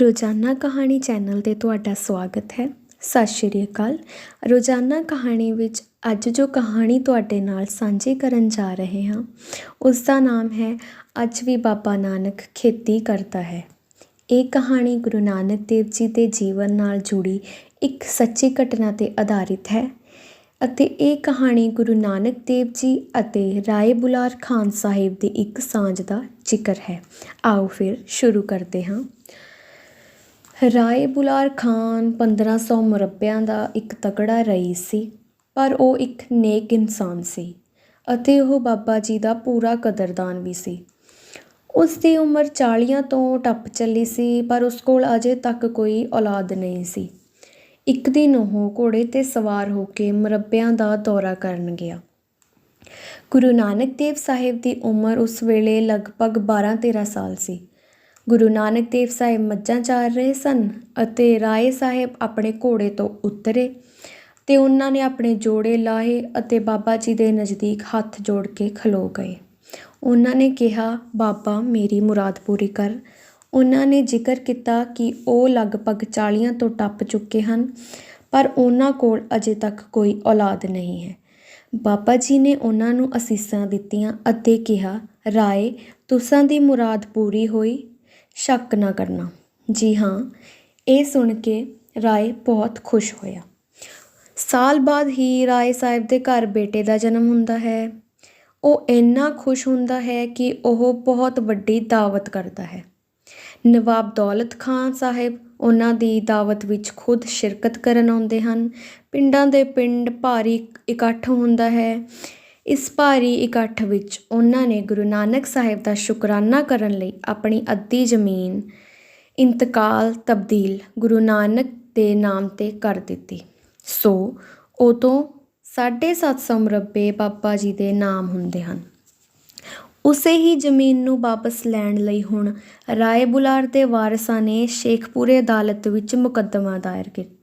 ਰੋਜ਼ਾਨਾ ਕਹਾਣੀ ਚੈਨਲ ਤੇ ਤੁਹਾਡਾ ਸਵਾਗਤ ਹੈ। ਸਤਿ ਸ਼੍ਰੀ ਅਕਾਲ। ਰੋਜ਼ਾਨਾ ਕਹਾਣੀ ਵਿੱਚ ਅੱਜ ਜੋ ਕਹਾਣੀ ਤੁਹਾਡੇ ਨਾਲ ਸਾਂਝੀ ਕਰਨ ਜਾ ਰਹੇ ਹਾਂ ਉਸ ਦਾ ਨਾਮ ਹੈ, ਅੱਜ ਵੀ ਬਾਬਾ ਨਾਨਕ ਖੇਤੀ ਕਰਦਾ ਹੈ। ਇਹ ਕਹਾਣੀ ਗੁਰੂ ਨਾਨਕ ਦੇਵ ਜੀ ਦੇ ਜੀਵਨ ਨਾਲ ਜੁੜੀ ਇੱਕ ਸੱਚੀ ਘਟਨਾ ਤੇ ਆਧਾਰਿਤ ਹੈ ਅਤੇ ਇਹ ਕਹਾਣੀ ਗੁਰੂ ਨਾਨਕ ਦੇਵ ਜੀ ਅਤੇ ਰਾਏ ਬੁਲਾਰ ਖਾਨ ਸਾਹਿਬ ਦੀ ਇੱਕ ਸਾਂਝ ਦਾ ਜ਼ਿਕਰ ਹੈ। ਆਓ ਫਿਰ ਸ਼ੁਰੂ ਕਰਦੇ ਹਾਂ। ਰਾਏ ਬੁਲਾਰ ਖਾਨ 1500 ਮੁਰੱਬਿਆਂ ਦਾ ਇੱਕ ਤਕੜਾ ਰਈਸ ਸੀ, ਪਰ ਉਹ ਇੱਕ ਨੇਕ ਇਨਸਾਨ ਸੀ ਅਤੇ ਉਹ ਬਾਬਾ ਜੀ ਦਾ ਪੂਰਾ ਕਦਰਦਾਨ ਵੀ ਸੀ। ਉਸ ਦੀ ਉਮਰ 40 ਤੋਂ ਟੱਪ ਚੱਲੀ ਸੀ, ਪਰ ਉਸ ਕੋਲ ਅਜੇ ਤੱਕ ਕੋਈ ਔਲਾਦ ਨਹੀਂ ਸੀ। ਇੱਕ ਦਿਨ ਉਹ ਘੋੜੇ ਤੇ ਸਵਾਰ ਹੋ ਕੇ ਮੁਰੱਬਿਆਂ ਦਾ ਦੌਰਾ ਕਰਨ ਗਿਆ। ਗੁਰੂ ਨਾਨਕ ਦੇਵ ਸਾਹਿਬ ਦੀ ਉਮਰ ਉਸ ਵੇਲੇ ਲਗਭਗ 12-13 ਸਾਲ ਸੀ। ਗੁਰੂ ਨਾਨਕ ਦੇਵ ਸਾਹਿਬ ਮੱਝਾਂ ਚਾਰ ਰਹੇ ਸਨ ਅਤੇ ਰਾਏ ਸਾਹਿਬ ਆਪਣੇ ਘੋੜੇ ਤੋਂ ਉਤਰੇ ਤੇ ਉਹਨਾਂ ਨੇ ਆਪਣੇ ਜੋੜੇ ਲਾਹੇ ਅਤੇ ਬਾਬਾ ਜੀ ਦੇ ਨਜ਼ਦੀਕ ਹੱਥ ਜੋੜ ਕੇ ਖਲੋ ਗਏ। ਉਹਨਾਂ ਨੇ ਕਿਹਾ, ਬਾਬਾ, ਮੇਰੀ ਮੁਰਾਦ ਪੂਰੀ ਕਰ। ਉਹਨਾਂ ਨੇ ਜ਼ਿਕਰ ਕੀਤਾ ਕਿ ਉਹ ਲਗਭਗ 40 ਤੋਂ ਟੱਪ ਚੁੱਕੇ ਹਨ, ਪਰ ਉਹਨਾਂ ਕੋਲ ਅਜੇ ਤੱਕ ਕੋਈ ਔਲਾਦ ਨਹੀਂ ਹੈ। ਬਾਬਾ ਜੀ ਨੇ ਉਹਨਾਂ ਨੂੰ ਅਸੀਸਾਂ ਦਿੱਤੀਆਂ ਅਤੇ ਕਿਹਾ, ਰਾਏ, ਤੁਸਾਂ ਦੀ ਮੁਰਾਦ ਪੂਰੀ ਹੋਈ? ਸ਼ੱਕ ਨਾ ਕਰਨਾ। ਜੀ ਹਾਂ, ਇਹ ਸੁਣ ਕੇ ਰਾਏ ਬਹੁਤ ਖੁਸ਼ ਹੋਇਆ। ਸਾਲ ਬਾਅਦ ਹੀ ਰਾਏ ਸਾਹਿਬ ਦੇ ਘਰ ਬੇਟੇ ਦਾ ਜਨਮ ਹੁੰਦਾ ਹੈ। ਉਹ ਇੰਨਾ ਖੁਸ਼ ਹੁੰਦਾ ਹੈ ਕਿ ਉਹ ਬਹੁਤ ਵੱਡੀ ਦਾਵਤ ਕਰਦਾ ਹੈ। ਨਵਾਬ ਦੌਲਤ ਖਾਨ ਸਾਹਿਬ ਉਹਨਾਂ ਦੀ ਦਾਵਤ ਵਿੱਚ ਖੁਦ ਸ਼ਿਰਕਤ ਕਰਨ ਆਉਂਦੇ ਹਨ। ਪਿੰਡਾਂ ਦੇ ਪਿੰਡ ਭਾਰੀ ਇਕੱਠ ਹੁੰਦਾ ਹੈ। ਇਸ ਭਾਰੀ ਇਕੱਠ ਵਿੱਚ ਉਹਨਾਂ ਨੇ ਗੁਰੂ ਨਾਨਕ ਸਾਹਿਬ ਦਾ ਸ਼ੁਕਰਾਨਾ ਕਰਨ ਲਈ ਆਪਣੀ ਅੱਧੀ ਜ਼ਮੀਨ ਇੰਤਕਾਲ ਤਬਦੀਲ ਗੁਰੂ ਨਾਨਕ ਦੇ ਨਾਮ ਤੇ ਕਰ ਦਿੱਤੀ। ਸੋ ਉਦੋਂ 750 ਮੁਰੱਬੇ ਬਾਬਾ ਜੀ ਦੇ ਨਾਮ ਹੁੰਦੇ ਹਨ। ਉਸੇ ਹੀ ਜ਼ਮੀਨ ਨੂੰ ਵਾਪਸ ਲੈਣ ਲਈ ਹੁਣ ਰਾਏ ਬੁਲਾਰ ਦੇ ਵਾਰਸਾਂ ਨੇ ਸ਼ੇਖਪੁਰੇ ਅਦਾਲਤ ਵਿੱਚ ਮੁਕੱਦਮਾ ਦਾਇਰ ਕੀਤਾ।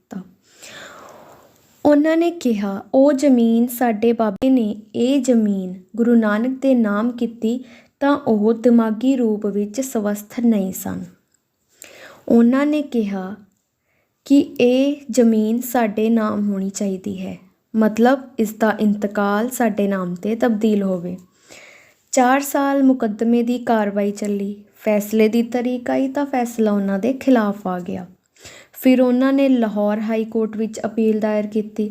ਉਹਨਾਂ ਨੇ ਕਿਹਾ, ਉਹ ਜ਼ਮੀਨ ਸਾਡੇ ਬਾਬੇ ਨੇ, ਇਹ ਜ਼ਮੀਨ ਗੁਰੂ ਨਾਨਕ ਦੇ ਨਾਮ ਕੀਤੀ ਤਾਂ ਉਹ ਦਿਮਾਗੀ ਰੂਪ ਵਿੱਚ ਸਵਸਥ ਨਹੀਂ ਸਨ। ਉਹਨਾਂ ਨੇ ਕਿਹਾ ਕਿ ਇਹ ਜ਼ਮੀਨ ਸਾਡੇ ਨਾਮ ਹੋਣੀ ਚਾਹੀਦੀ ਹੈ। ਮਤਲਬ ਇਸ ਦਾ ਇੰਤਕਾਲ ਸਾਡੇ ਨਾਮ ਤੇ ਤਬਦੀਲ ਹੋਵੇ। 4 ਸਾਲ ਮੁਕੱਦਮੇ ਦੀ ਕਾਰਵਾਈ ਚੱਲੀ। ਫੈਸਲੇ ਦੀ ਤਰੀਕ ਆਈ ਤਾਂ ਫੈਸਲਾ ਉਹਨਾਂ ਦੇ ਖਿਲਾਫ ਆ ਗਿਆ। ਫਿਰ ਉਹਨਾਂ ਨੇ ਲਾਹੌਰ ਹਾਈ ਕੋਰਟ ਵਿੱਚ ਅਪੀਲ ਦਾਇਰ ਕੀਤੀ।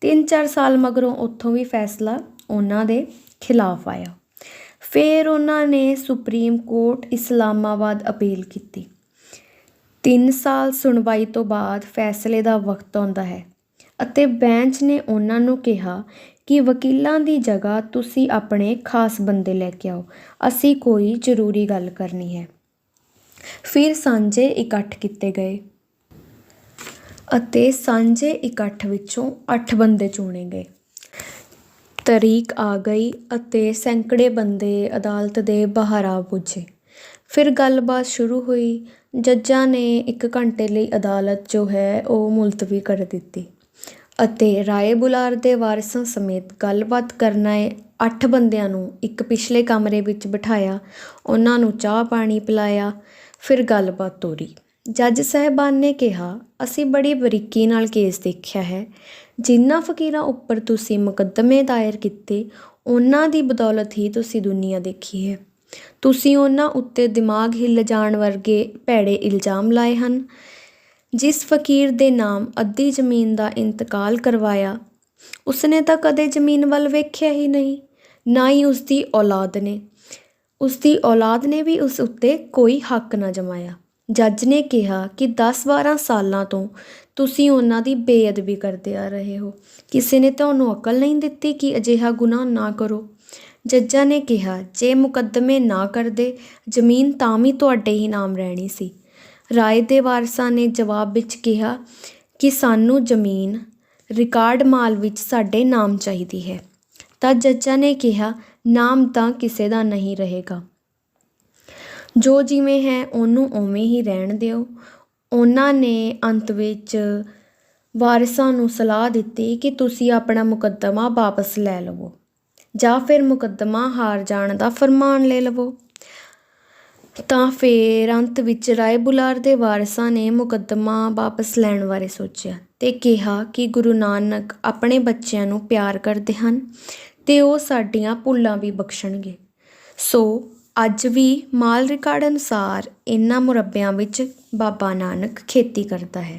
3-4 ਸਾਲ ਮਗਰੋਂ ਉੱਥੋਂ ਵੀ ਫੈਸਲਾ ਉਹਨਾਂ ਦੇ ਖਿਲਾਫ ਆਇਆ। ਫਿਰ ਉਹਨਾਂ ਨੇ ਸੁਪਰੀਮ ਕੋਰਟ ਇਸਲਾਮਾਬਾਦ ਅਪੀਲ ਕੀਤੀ। 3 ਸਾਲ ਸੁਣਵਾਈ ਤੋਂ ਬਾਅਦ ਫੈਸਲੇ ਦਾ ਵਕਤ ਆਉਂਦਾ ਹੈ ਅਤੇ ਬੈਂਚ ਨੇ ਉਹਨਾਂ ਨੂੰ ਕਿਹਾ ਕਿ ਵਕੀਲਾਂ ਦੀ ਜਗ੍ਹਾ ਤੁਸੀਂ ਆਪਣੇ ਖਾਸ ਬੰਦੇ ਲੈ ਕੇ ਆਓ, ਅਸੀਂ ਕੋਈ ਜ਼ਰੂਰੀ ਗੱਲ ਕਰਨੀ ਹੈ। ਫਿਰ ਸਾਂਝੇ ਇਕੱਠ ਕੀਤੇ ਗਏ। ਅਤੇ ਸਾਂਝੇ ਇਕੱਠ ਵਿੱਚੋਂ ਅੱਠ ਬੰਦੇ ਚੁਣੇ ਗਏ। ਤਰੀਕ ਆ ਗਈ ਅਤੇ ਸੈਂਕੜੇ ਬੰਦੇ ਅਦਾਲਤ ਦੇ ਬਾਹਰ ਆ ਪੁੱਜੇ। ਫਿਰ ਗੱਲਬਾਤ ਸ਼ੁਰੂ ਹੋਈ। ਜੱਜਾਂ ਨੇ ਇੱਕ ਘੰਟੇ ਲਈ ਅਦਾਲਤ ਜੋ ਹੈ, ਉਹ ਮੁਲਤਵੀ ਕਰ ਦਿੱਤੀ ਅਤੇ ਰਾਏ ਬੁਲਾਰ ਦੇ ਵਾਰਸਾਂ ਸਮੇਤ ਗੱਲਬਾਤ ਕਰਨਾਏ 8 ਬੰਦਿਆਂ ਨੂੰ ਇੱਕ ਪਿਛਲੇ ਕਮਰੇ ਵਿੱਚ ਬਿਠਾਇਆ। ਉਹਨਾਂ ਨੂੰ ਚਾਹ ਪਾਣੀ ਪਿਲਾਇਆ। ਫਿਰ ਗੱਲਬਾਤ ਤੋਰੀ। ਜੱਜ ਸਾਹਿਬਾਨ ਨੇ ਕਿਹਾ, ਅਸੀਂ ਬੜੀ ਬਰੀਕੀ ਨਾਲ ਕੇਸ ਦੇਖਿਆ ਹੈ। ਜਿਨ੍ਹਾਂ ਫਕੀਰਾਂ ਉੱਪਰ ਤੁਸੀਂ ਮੁਕੱਦਮੇ ਦਾਇਰ ਕੀਤੇ, ਉਹਨਾਂ ਦੀ ਬਦੌਲਤ ਹੀ ਤੁਸੀਂ ਦੁਨੀਆ ਦੇਖੀ ਹੈ। ਤੁਸੀਂ ਉਹਨਾਂ ਉੱਤੇ ਦਿਮਾਗ ਹਿੱਲ ਜਾਣ ਵਰਗੇ ਭੈੜੇ ਇਲਜ਼ਾਮ ਲਾਏ ਹਨ। ਜਿਸ ਫਕੀਰ ਦੇ ਨਾਮ ਅੱਧੀ ਜ਼ਮੀਨ ਦਾ ਇੰਤਕਾਲ ਕਰਵਾਇਆ, ਉਸਨੇ ਤਾਂ ਕਦੇ ਜ਼ਮੀਨ ਵੱਲ ਵੇਖਿਆ ਹੀ ਨਹੀਂ, ਨਾ ਹੀ ਉਸ ਦੀ ਔਲਾਦ ਨੇ। ਉਸ ਦੀ ਔਲਾਦ ਨੇ ਵੀ ਉਸ ਉੱਤੇ ਕੋਈ ਹੱਕ ਨਾ ਜਮਾਇਆ। ਜੱਜ ਨੇ ਕਿਹਾ ਕਿ 10-12 ਸਾਲਾਂ ਤੋਂ ਤੁਸੀਂ ਉਹਨਾਂ ਦੀ ਬੇਅਦਬੀ ਕਰਦੇ ਆ ਰਹੇ ਹੋ। ਕਿਸੇ ਨੇ ਤੁਹਾਨੂੰ ਅਕਲ ਨਹੀਂ ਦਿੱਤੀ ਕਿ ਅਜਿਹਾ ਗੁਨਾਹ ਨਾ ਕਰੋ। ਜੱਜਾਂ ਨੇ ਕਿਹਾ, ਜੇ ਮੁਕੱਦਮੇ ਨਾ ਕਰਦੇ, ਜ਼ਮੀਨ ਤਾਂ ਵੀ ਤੁਹਾਡੇ ਹੀ ਨਾਮ ਰਹਿਣੀ ਸੀ। ਰਾਏ ਦੇ ਵਾਰਸਾਂ ਨੇ ਜਵਾਬ ਵਿੱਚ ਕਿਹਾ ਕਿ ਸਾਨੂੰ ਜ਼ਮੀਨ, ਰਿਕਾਰਡ ਮਾਲ ਵਿੱਚ ਸਾਡੇ ਨਾਮ ਚਾਹੀਦੀ ਹੈ। ਤਾਂ ਜੱਜਾਂ ਨੇ ਕਿਹਾ, ਨਾਮ ਤਾਂ ਕਿਸੇ ਦਾ ਨਹੀਂ ਰਹੇਗਾ। ਜੋ ਜਿਵੇਂ ਹੈ, ਉਹਨੂੰ ਉਵੇਂ ਹੀ ਰਹਿਣ ਦਿਓ। ਉਹਨਾਂ ਨੇ ਅੰਤ ਵਿੱਚ ਵਾਰਿਸਾਂ ਨੂੰ ਸਲਾਹ ਦਿੱਤੀ ਕਿ ਤੁਸੀਂ ਆਪਣਾ ਮੁਕੱਦਮਾ ਵਾਪਸ ਲੈ ਲਵੋ ਜਾਂ ਫਿਰ ਮੁਕੱਦਮਾ ਹਾਰ ਜਾਣ ਦਾ ਫਰਮਾਨ ਲੈ ਲਵੋ। ਤਾਂ ਫਿਰ ਅੰਤ ਵਿੱਚ ਰਾਏ ਬੁਲਾਰ ਦੇ ਵਾਰਿਸਾਂ ਨੇ ਮੁਕੱਦਮਾ ਵਾਪਸ ਲੈਣ ਬਾਰੇ ਸੋਚਿਆ ਤੇ ਕਿਹਾ ਕਿ ਗੁਰੂ ਨਾਨਕ ਆਪਣੇ ਬੱਚਿਆਂ ਨੂੰ ਪਿਆਰ ਕਰਦੇ ਹਨ ਤੇ ਉਹ ਸਾਡੀਆਂ ਭੁੱਲਾਂ ਵੀ ਬਖਸ਼ਣਗੇ। ਸੋ ਅੱਜ ਵੀ ਮਾਲ ਰਿਕਾਰਡ ਅਨੁਸਾਰ ਇਹਨਾਂ ਮੁਰੱਬਿਆਂ ਵਿੱਚ ਬਾਬਾ ਨਾਨਕ ਖੇਤੀ ਕਰਦਾ ਹੈ।